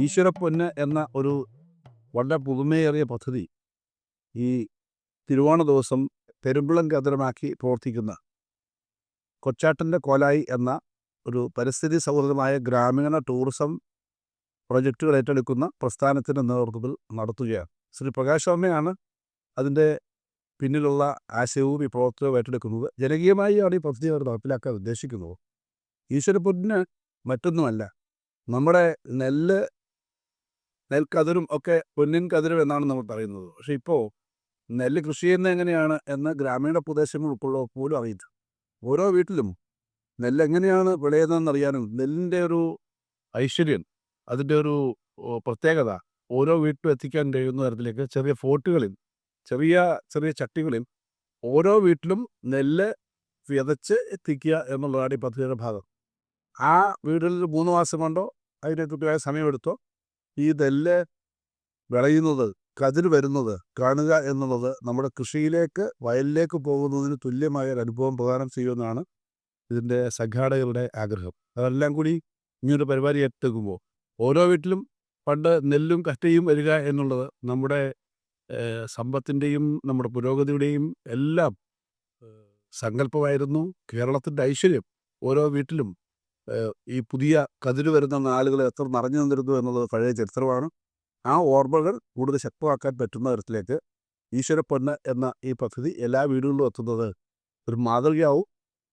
ഈശ്വരപ്പൊന്ന് എന്ന ഒരു വളരെ പുതുമയേറിയ പദ്ധതി ഈ തിരുവോണ ദിവസം പെരുമ്പളം കേന്ദ്രമാക്കി പ്രവർത്തിക്കുന്ന കൊച്ചാട്ടന്റെ കോലായി എന്ന ഒരു പരിസ്ഥിതി സൗഹൃദമായ ഗ്രാമീണ ടൂറിസം പ്രൊജക്റ്റുകൾ ഏറ്റെടുക്കുന്ന പ്രസ്ഥാനത്തിന്റെ നേതൃത്വത്തിൽ നടത്തുകയാണ്. ശ്രീ പ്രകാശ് ശർമ്മയാണ് അതിന്റെ പിന്നിലുള്ള ആശയവും ഈ പ്രവർത്തനവും ഏറ്റെടുക്കുന്നത്. ജനകീയമായാണ് ഈ പദ്ധതി അവർ നടപ്പിലാക്കാൻ ഉദ്ദേശിക്കുന്നത്. ഈശ്വരപ്പൊന്നിന് മറ്റൊന്നുമല്ല. നമ്മുടെ നെല്ല് നെൽക്കതിരും ഒക്കെ പൊന്നിൻ കതിരും എന്നാണ് നമ്മൾ പറയുന്നത്. പക്ഷെ ഇപ്പോൾ നെല്ല് കൃഷി ചെയ്യുന്നത് എങ്ങനെയാണ് എന്ന് ഗ്രാമീണ പ്രദേശങ്ങൾ ഉൾക്കൊള്ളവർ പോലും അറിയില്ല. ഓരോ വീട്ടിലും നെല്ല് എങ്ങനെയാണ് വിളയുന്നതെന്ന് അറിയാനും നെല്ലിന്റെ ഒരു ഐശ്വര്യം അതിന്റെ ഒരു പ്രത്യേകത ഓരോ വീട്ടിലും എത്തിക്കാൻ കഴിയുന്ന തരത്തിലേക്ക് ചെറിയ ഫോർട്ടുകളിൽ ചെറിയ ചെറിയ ചട്ടികളിൽ ഓരോ വീട്ടിലും നെല്ല് വിതച്ച് എത്തിക്കുക എന്നുള്ളതാണ് ഈ പദ്ധതിയുടെ ഭാഗം. ആ വീടുകളിൽ മൂന്ന് മാസം കൊണ്ടോ അതിന് കൃത്യമായ സമയമെടുത്തോ ഈ നെല്ല് വിളയുന്നത് കതിര് വരുന്നത് കാണുക എന്നുള്ളത് നമ്മുടെ കൃഷിയിലേക്ക് വയലിലേക്ക് പോകുന്നതിന് തുല്യമായ ഒരു അനുഭവം പ്രദാനം ചെയ്യുമെന്നാണ് ഇതിന്റെ സംഘാടകരുടെ ആഗ്രഹം. അതെല്ലാം കൂടി ഇങ്ങനൊരു പരിപാടി ഏറ്റെടുക്കുമ്പോൾ ഓരോ വീട്ടിലും പണ്ട് നെല്ലും കറ്റയും വരിക എന്നുള്ളത് നമ്മുടെ സമ്പത്തിന്റെയും നമ്മുടെ പുരോഗതിയുടെയും എല്ലാം സങ്കല്പമായിരുന്നു. കേരളത്തിന്റെ ഐശ്വര്യം ഓരോ വീട്ടിലും ഈ പുതിയ കതിര് വരുന്ന നാളുകൾ എത്ര നിറഞ്ഞു നിന്നിരുന്നു എന്നുള്ളത് പഴയ ചരിത്രമാണ്. ആ ഓർമ്മകൾ കൂടുതൽ ശക്തമാക്കാൻ പറ്റുന്ന തരത്തിലേക്ക് ഈശ്വരപ്പെണ്ണ് എന്ന ഈ പദ്ധതി എല്ലാ വീടുകളിലും എത്തുന്നത് ഒരു മാതൃകയാവും.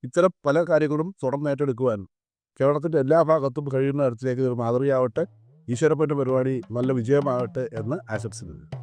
ഇത്തരം പല കാര്യങ്ങളും തുടർന്ന് ഏറ്റെടുക്കുവാൻ കേരളത്തിന്റെ എല്ലാ ഭാഗത്തും കഴിയുന്ന തരത്തിലേക്ക് ഒരു മാതൃകയാവട്ടെ. ഈശ്വരപ്പെണ്ണ് പരിപാടി നല്ല വിജയമാകട്ടെ എന്ന് ആശംസിക്കുന്നു.